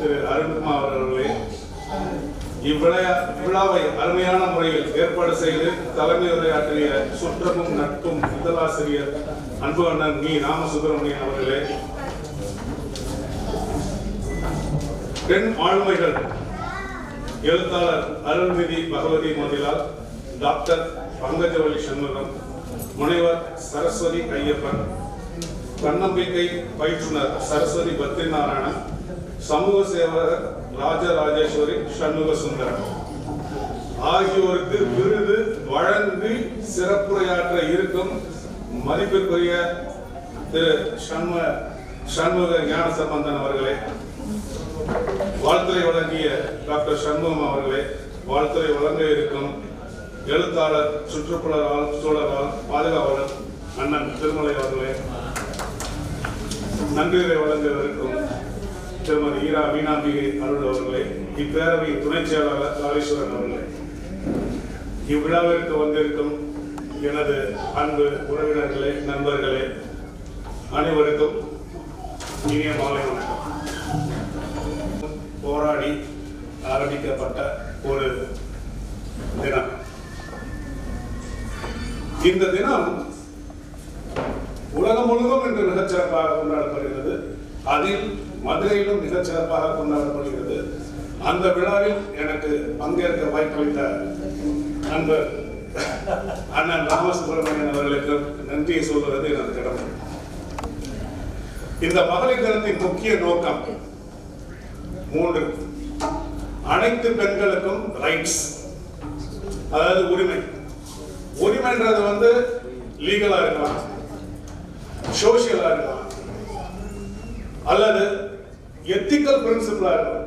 திரு அருண்குமார் அவர்களே இவ்விளையா விழாவை அருமையான முறையில் ஏற்பாடு செய்து தலைமை உரையாற்றிய சுற்றமும் நட்பும் முதலாசிரியர் அன்பு அண்ணன் மீ ராமசுப்பிரமணியன் அவர்களே பெண் ஆளுமைகள் எழுத்தாளர் அருள்மிதி பகவதி மோதிலால் டாக்டர் பங்கஜவலி சண்முகம் முனைவர் சரஸ்வதி ஐயப்பன் தன்னம்பிக்கை பயிற்றுனர் சரஸ்வதி பத்ரிநாராயணன் சமூக சேவகர் ராஜராஜேஸ்வரி சண்முக சுந்தரம் ஆகியோருக்கு விருது வழங்கி சிறப்புரையாற்ற இருக்கும் மதிப்பிற்குரிய திரு சண்ம சண்முக ஞானசம்பந்தன் அவர்களே வாழ்த்துறை வழங்கிய டாக்டர் சண்முகம் அவர்களே வாழ்த்துறை வழங்க இருக்கும் எழுத்தாளர் சுற்றுப்புறால் சூழலால் பாதுகாவலர் அண்ணன் திருமலை அவர்களே நன்றியை வழங்க இருக்கும் திருமதி ஈரா மீனாம்பிகை அருள் அவர்களே இப்பேரவை துணைச் செயலாளர் காளீஸ்வரன் அவர்களே இவ்விழாவிற்கு வந்திருக்கும் எனது அன்பு உறவினர்களே நண்பர்களே அனைவருக்கும் இனிய மாலை வணக்கம். போராடி ஆரம்பிக்கப்பட்ட ஒரு தினம். இந்த தினம் உலகம் முழுவதும் இன்று மிகச்சிறப்பாக கொண்டாடப்படுகிறது. அதில் மதுரையிலும் மிகச் சிறப்பாக கொண்டாடப்படுகிறது. அந்த விழாவில் எனக்கு பங்கேற்க வாய்ப்பளித்த நண்பர் அண்ணன் ராமசுப்பிரமணியன் அவர்களுக்கு நன்றியை சொல்வது எனது கடமை. இந்த மகளிர் தினத்தின் முக்கிய நோக்கம் மூன்று அனைத்து பெண்களுக்கும் ரைட்ஸ் அதாவது உரிமை. உரிமைன்றது வந்து லீகலா இருக்கலாம் சோசியலா இருக்கலாம் அல்லது எத்திக்கல் பிரின்சிபலா இருக்கும்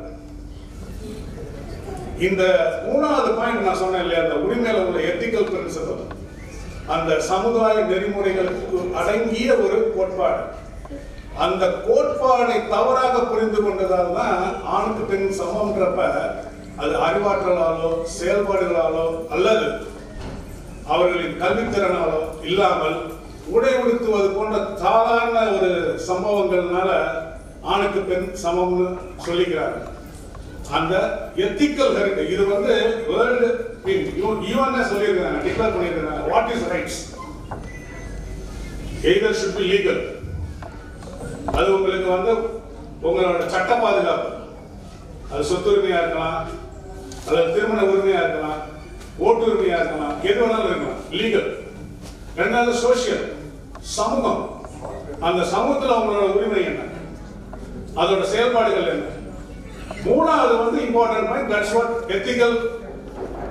இந்த மூணாவது பாயிண்ட் நான் சொன்னேன் இல்லையா அந்த உரிமையில உள்ள எத்திக்கல் பிரின்சிபல் அந்த சமுதாய நெறிமுறைகளுக்கு அடங்கிய ஒரு கோட்பாடு. அந்த கோட்பாடை தவறாக புரிந்து கொண்டதால் தான் ஆணுக்கு பெண் சமம்ன்றப்ப அது அறிவாற்றலாலோ செயல்பாடுகளாலோ அல்லது அவர்களின் கல்வித்திறனாலோ இல்லாமல் உடை உடுத்துவது போன்ற சாதாரண ஒரு சம்பவங்கள்னால ஆணுக்கு பெண் சமம்னு சொல்லிக்கிறாங்க அந்த எத்திக்கல் ஹெரிட் இது வந்து வேர்ல்டு ஈவன் சொல்லியிருக்கிறாங்க டிக்ளேர் பண்ணியிருக்கிறாங்க what is rights either should be legal அது உங்களுக்கு வந்து உங்களோட சட்ட பாதுகாப்பு. அது சொத்துரிமையா இருக்கலாம். அல்லது திருமண உரிமையா இருக்கலாம். ஓட்டு உரிமையா இருக்கலாம். எது வேணாலும் இருக்கலாம். லீகல் ரெண்டாவது சோசியல் சமூகம். அந்த சமூகத்தில் அவங்களோட உரிமை என்ன? அதோட செயல்பாடுகள் என்ன? மூணாவது வந்து important point that's what ethical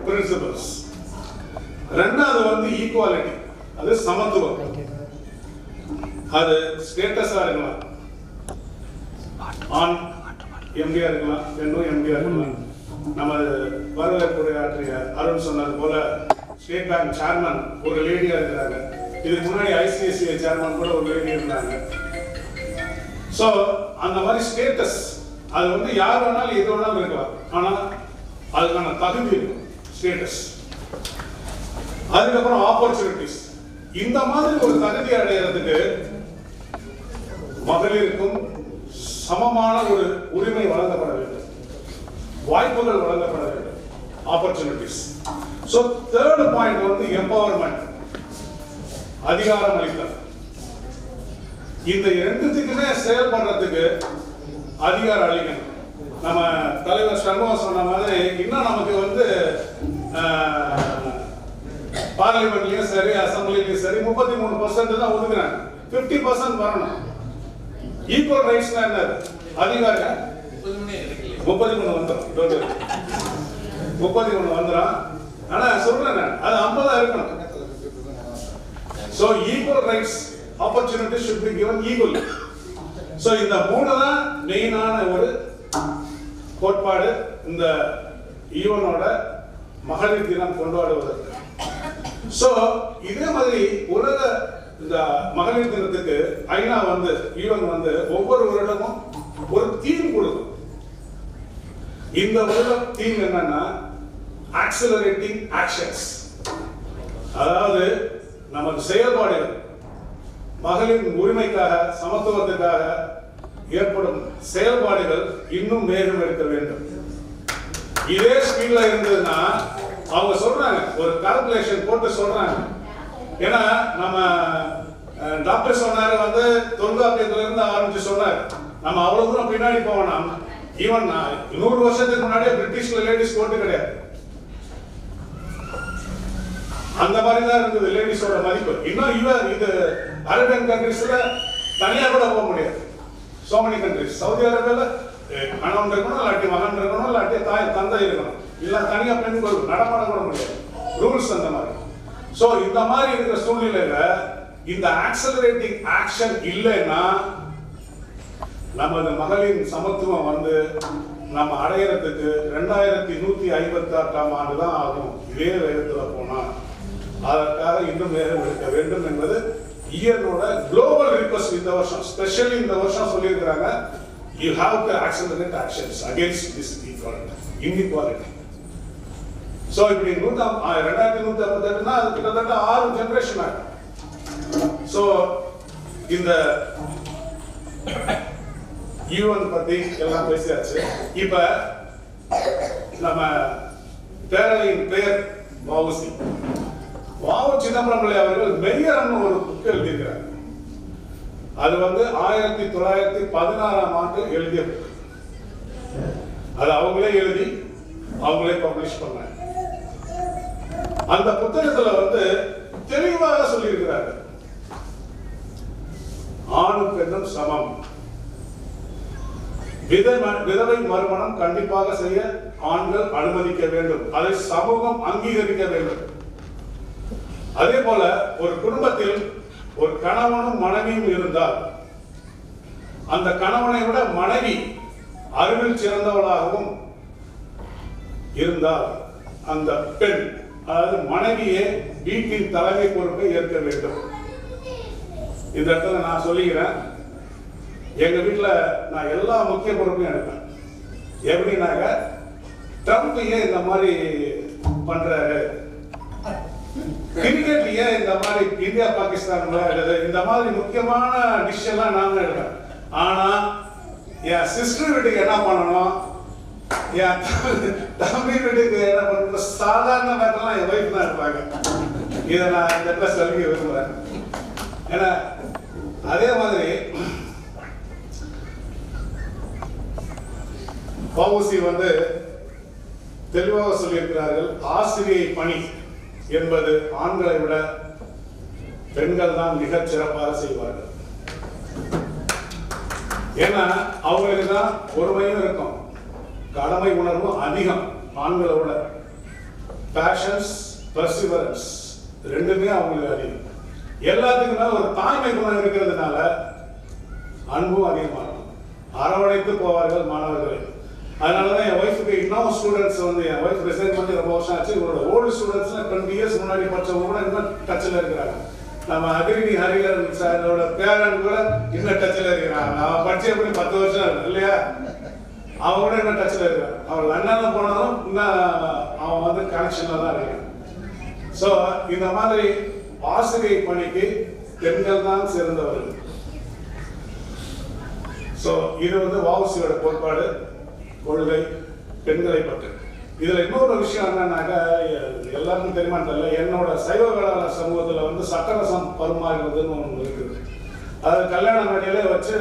principles ரெண்டாவது வந்து ஈக்குவாலிட்டி அது சமத்துவம். அது ஸ்டேட்டஸா இருக்கலாம். ஆண் எம்டியா இருக்கலாம் பெண்ணும் எம்டியா இருக்கலாம். நமது வரவேற்புரையாற்றிய அருண் சொன்னது போல ஸ்டேட் பேங்க் சேர்மன் ஒரு லேடியா இருக்கிறாங்க. இதுக்கு முன்னாடி ஐசிஐசிஐ சேர்மன் கூட ஒரு லேடி இருந்தாங்க. ஸோ அந்த மாதிரி ஸ்டேட்டஸ் அது வந்து யார் வேணாலும் எது வேணாலும் இருக்கலாம். ஆனால் அதுக்கான தகுதி இருக்கும். ஸ்டேட்டஸ் அதுக்கப்புறம் ஆப்பர்ச்சுனிட்டிஸ் இந்த மாதிரி ஒரு தகுதி அடைகிறதுக்கு மகளிருக்கும் சமமான ஒரு உரிமை வழங்கப்பட வேண்டும். வாய்ப்புகள் வழங்கப்பட வேண்டும். ஆப்பர்ச்சுனிட்டிஸ் ஸோ தேர்ட் பாயிண்ட் வந்து எம்பவர்மெண்ட் அதிகாரம் அளித்தல். இந்த ரெண்டுத்துக்குமே செயல்படுறதுக்கு அதிகாரம் அளிக்கணும் நம்ம தலைவர் சண்முகம் சொன்ன மாதிரி இன்னும் நமக்கு வந்து பார்லிமெண்ட்லயும் சரி அசம்பிளிலையும் சரி முப்பத்தி மூணு பர்சன்ட் தான் ஒதுக்குறாங்க. பிப்டி பர்சன்ட் வரணும். ஈக்குவல் ரைட்ஸ்னா என்னது அதிகாரம் முப்பத்தி மூணு வந்துடும் முப்பத்தி மூணு வந்துடும் ஆனா சொல்றேன் அது ஐம்பதா இருக்கணும். So equal rights opportunity should be given equal so இந்த மூணு தான் மெயினான ஒரு கோட்பாடு. இந்த e ஈவனோட மகளிர் தினம் கொண்டாடுவதற்கு. ஸோ இதே மாதிரி உலக இந்த மகளிர் தினத்துக்கு ஐநா வந்து e ஈவன் வந்து ஒவ்வொரு வருடமும் ஒரு தீம் கொடுக்கும். இந்த வருடம் தீம் என்னன்னா ஆக்சிலரேட்டிங் ஆக்ஷன்ஸ் அதாவது நமது செயல்பாடுகள். மகளிரின் உரிமைக்காக சமத்துவத்துக்காக ஏற்படும் செயல்பாடுகள் இன்னும் வேகம் எடுக்க வேண்டும். இதே ஸ்பீட்ல இருந்ததுன்னா அவங்க சொல்றாங்க ஒரு கால்குலேஷன் போட்டு சொல்றாங்க. ஏன்னா நம்ம டாக்டர் சொன்னாரு வந்து தொல்காப்பியத்துல இருந்து ஆரம்பிச்சு சொன்னார். நம்ம அவ்வளவு தூரம் பின்னாடி போவோம் ஈவன் நூறு வருஷத்துக்கு முன்னாடியே பிரிட்டிஷ்ல லேடிஸ் கோட்டு கிடையாது. அந்த மாதிரி தான் இருந்தது லேடிஸோட மதிப்பு. இன்னும் இவ இது அரேபியன் கண்ட்ரிஸ்ல தனியா கூட போக முடியாது. சோ மெனி கண்ட்ரிஸ் சவுதி அரேபியால கணவன் இருக்கணும் இல்லாட்டி மகன் இருக்கணும் இல்லாட்டி தாய் தந்தை இருக்கணும். இல்ல தனியா பெண்கள் நடமாட கூட முடியாது. ரூல்ஸ் அந்த மாதிரி. சோ இந்த மாதிரி இருக்கிற சூழ்நிலையில இந்த ஆக்சலரேட்டிங் ஆக்ஷன் இல்லைன்னா நமது மகளின் சமத்துவம் வந்து நம்ம அடையிறதுக்கு ரெண்டாயிரத்தி நூத்தி ஐம்பத்தி ஆறாம் ஆண்டு தான் ஆகும். இதே வேகத்துல போனா. அதற்காக இன்னும் நேரம் எடுக்க வேண்டும் என்பது இயரோட குளோபல் ரிக்வஸ்ட் இந்த வருஷம். ஸ்பெஷலி இந்த வருஷம் சொல்லியிருக்கிறாங்க you have to accelerate actions against this inequality so இப்படி நூற்றி ரெண்டாயிரத்தி நூற்றி ஐம்பத்தி எட்டுனா அது கிட்டத்தட்ட ஆறு ஜென்ரேஷன் ஆகும். ஸோ இந்த யூஎன் பத்தி எல்லாம் பேசியாச்சு. இப்ப நம்ம பேரவையின் பெயர் வவுசி வாவு சிதம்பரம் பிள்ளை அவர்கள் மெய்யரன் ஒரு புக் எழுதியிருக்கிறார். அது வந்து ஆயிரத்தி தொள்ளாயிரத்தி பதினாறாம் ஆண்டு எழுதிய book. அது அவங்களே எழுதி அவங்களே பப்ளிஷ் பண்ணாங்க. அந்த புத்தகத்துல வந்து தெளிவாக சொல்லியிருக்கிறாங்க ஆணும் பெண்ணும் சமம். விதவை மறுமணம் கண்டிப்பாக செய்ய ஆண்கள் அனுமதிக்க வேண்டும். அதை சமூகம் அங்கீகரிக்க வேண்டும். அதே போல ஒரு குடும்பத்தில் ஒரு கணவனும் மனைவியும் இருந்தால் அந்த கணவனை விட மனைவி அறிவில் சிறந்தவளாகவும் இருந்தால் அந்த பெண் அதாவது மனைவியே வீட்டின் தலைமை பொறுப்பை ஏற்க வேண்டும். இந்த இடத்துல நான் சொல்லிக்கிறேன். எங்க வீட்டில் நான் எல்லா முக்கிய பொறுப்பையும் எடுப்பேன். எப்படின்னாக்க ட்ரம்ப் ஏன் இந்த மாதிரி பண்றாரு? கிரிக்கெட் ஏன் இந்த மாதிரி இந்தியா பாகிஸ்தான் இந்த மாதிரி முக்கியமான டிஷ் எல்லாம் நான் தான் எடுப்பேன் ஆனா என் சிஸ்டர் வீட்டுக்கு என்ன பண்ணணும்? என் தம்பி- வீட்டுக்கு என்ன பண்ணணும் சாதாரண மேட்டர்லாம் என் ஒய்ஃப் தான் இருப்பாங்க. இதை நான் இந்த இடத்துல சொல்லிக்க விரும்புறேன். ஏன்னா அதே மாதிரி பவுசி வந்து தெளிவாக சொல்லியிருக்கிறார்கள் ஆசிரியை பணி. என்பது ஆண்களை விட பெண்கள் தான் மிக சிறப்பாக செய்வார்கள். ஏன்னா அவங்களுக்கு தான் பொறுமையும் இருக்கும். கடமை உணர்வும் அதிகம் ஆண்களை விட பேஷன்ஸ் பர்சிவரன்ஸ் ரெண்டுமே அவங்களுக்கு அதிகம். எல்லாத்துக்கும் மேல ஒரு தாய்மை குணம் இருக்கிறதுனால அன்பும் அதிகமாகும். அரவணைத்து போவார்கள் மாணவர்களை. அதனாலதான் என் ஒய்ஃபுக்கு இன்னும் ஸ்டூடெண்ட்ஸ் வந்து என் ஒய்ஃப் ரிசைன் பண்ணி ரொம்ப வருஷம் ஆச்சு. இவரோட ஓல்டு ஸ்டூடெண்ட்ஸ்ல டுவெண்ட்டி இயர்ஸ் முன்னாடி படிச்சவங்க கூட இன்னும் டச்சில் இருக்கிறாங்க. நம்ம அகிரிடி ஹரிகரன் சாரோட பேரன் கூட இன்னும் டச்சில் இருக்கிறாங்க. அவன் படிச்சு எப்படி பத்து வருஷம் இருக்கு இல்லையா? அவன் கூட இன்னும் டச்சில் இருக்கிறான். அவன் லண்டனில் போனாலும் இன்னும் அவன் வந்து கனெக்ஷனில் தான் இருக்கான். ஸோ இந்த மாதிரி ஆசிரியை பணிக்கு பெண்கள் தான் சிறந்தவர்கள். ஸோ இது வந்து வாவுசியோட கோட்பாடு. கொள்கை பெண்களை பற்றி இதுல இன்னொரு விஷயம் என்னன்னாக்கா எல்லாருக்கும் தெரியுமா தெரியல என்னோட சைவ வேளாளர் சமூகத்துல வந்து சட்டரசம் பருமாறுறதுன்னு ஒன்று இருக்குது. அது கல்யாண மேடையில வச்சு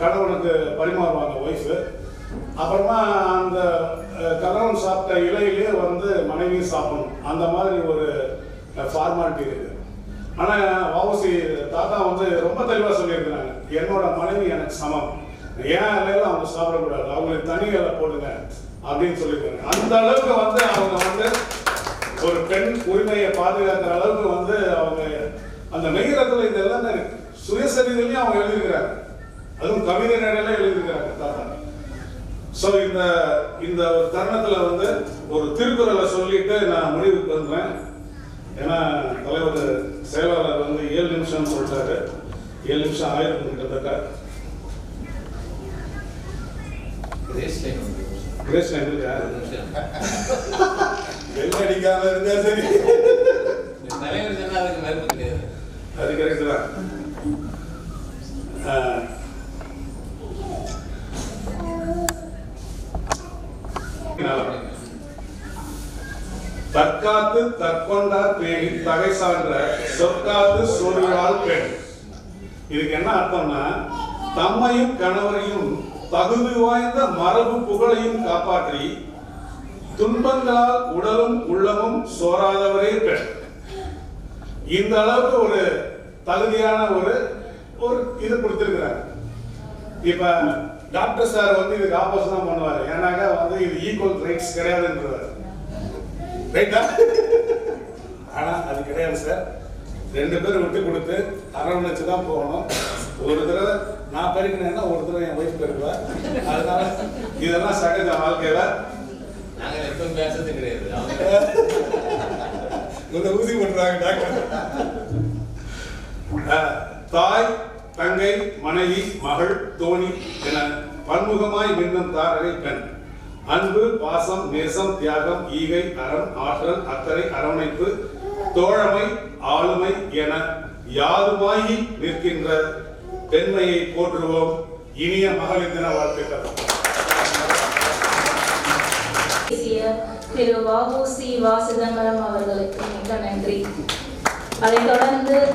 கணவனுக்கு பரிமாறுவாங்க ஒய்ஃபு அப்புறமா அந்த கணவன் சாப்பிட்ட இலையிலேயே வந்து மனைவியும் சாப்பிடணும். அந்த மாதிரி ஒரு ஃபார்மாலிட்டி இருக்கு. ஆனா வாவசி தாத்தா வந்து ரொம்ப தெளிவா சொல்லியிருக்கிறாங்க. என்னோட மனைவி எனக்கு சமம். ஏன் இலையில அவங்க சாப்பிடக்கூடாது? அவங்களுக்கு தனி இலை போடுங்க அப்படின்னு சொல்லியிருக்காங்க. அந்த அளவுக்கு வந்து அவங்க வந்து ஒரு பெண் உரிமையை பாதுகாக்கிற அளவுக்கு வந்து அவங்க அந்த மெய்யறதுல இது எல்லாமே இருக்கு. சுயசரிதையிலையும் அவங்க எழுதியிருக்கிறாங்க. அதுவும் கவிதை நடையில எழுதியிருக்கிறாங்க தாத்தா. ஸோ இந்த இந்த ஒரு தருணத்துல வந்து ஒரு திருக்குறளை சொல்லிட்டு நான் முடிவுக்கு வந்தேன் ஏன்னா தலைவர் செயலாளர் வந்து ஏழு நிமிஷம் சொல்லிட்டாரு. ஏழு நிமிஷம் ஆயிரம் கிட்டத்தட்ட கிருஷ்ணன் இருக்கா வெள்ள தற்காத்து தற்கொண்டார் பேணி தகை சான்ற சொற்காத்து சூழ்நாள் பெண். இதுக்கு என்ன அர்த்தம்னா தம்மையும் கணவரையும் தகுதி வாய்ந்த மரபு புகழையும் காப்பாற்றி துன்பங்களால் உடலும் உள்ளமும் சோராதவரே பெண். இந்த அளவுக்கு ஒரு தகுதியான ஒரு ஒரு இது கொடுத்திருக்கிறாங்க இப்ப டாக்டர் சார் வந்து இதுக்கு ஆப்போசிட் தான் பண்ணுவார். ஏன்னாக்கா வந்து இது ஈக்குவல் ரைட்ஸ் கிடையாதுன்றவர். ரைட்டா ஆனா அது கிடையாது சார் ரெண்டு பேரும் விட்டு கொடுத்து அரவணைச்சு தான் போகணும். பெருக்கினேன்னா ஒரு தடவை என் ஒய்ஃப் பெருக்குவா. அதனால இதெல்லாம் சகஜ வாழ்க்கையில. நாங்க எப்பவும் பேசுறது கிடையாது. இந்த ஊசி போட்டுறாங்க டாக்டர் தாய் தங்கை மனைவி மகள் தோணி என பன்முகமாய் மின்னும் தாரகை பெண். அன்பு பாசம் நேசம் தியாகம் ஈகை அறம் ஆற்றல் அக்கறை அரவணைப்பு தோழமை ஆளுமை என யாதுமாயி நிற்கின்ற பெண்மையை போற்றுவோம். இனிய மகளிர் தின வாழ்த்துக்கள். திரு வாபு சி வா சிதம்பரம் அவர்களுக்கு மிக்க நன்றி. அதைத் தொடர்ந்து